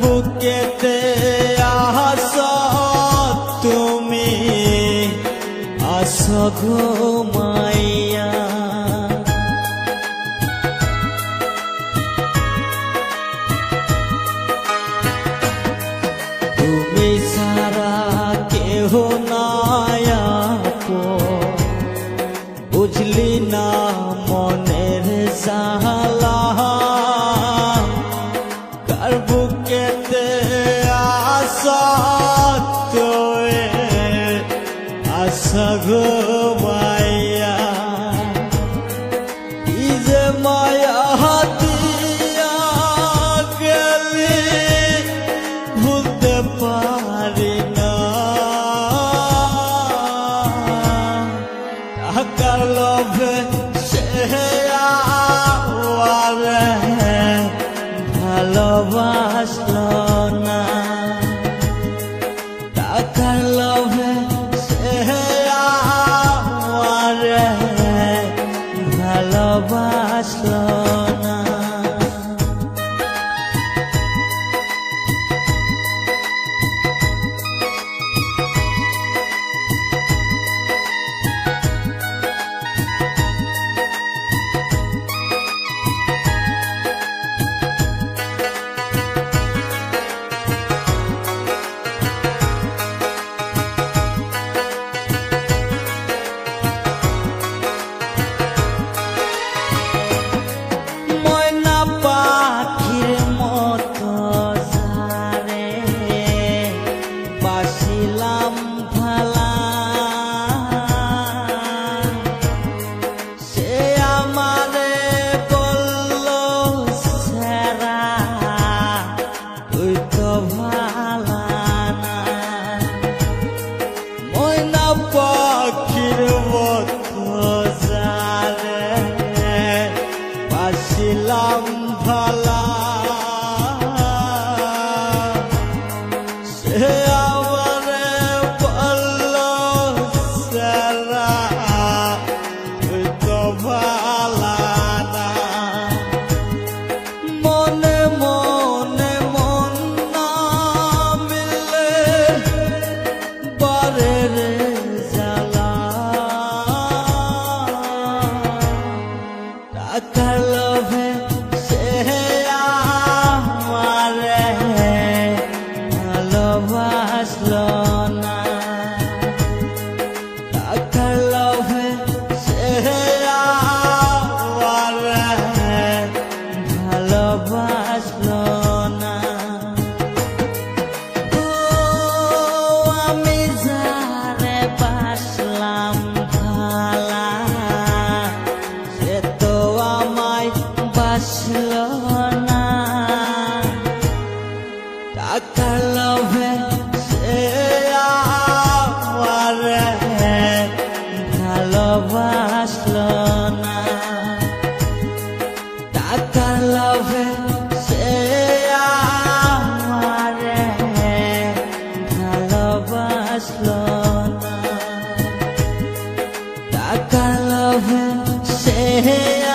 বুকেতে আস তুমি। আসো মায়া। কি যে মায়া হাতিয়া গেলে ভুলতে পারি না। টাকার লোভে সে আওয়ারে Yeah. love, say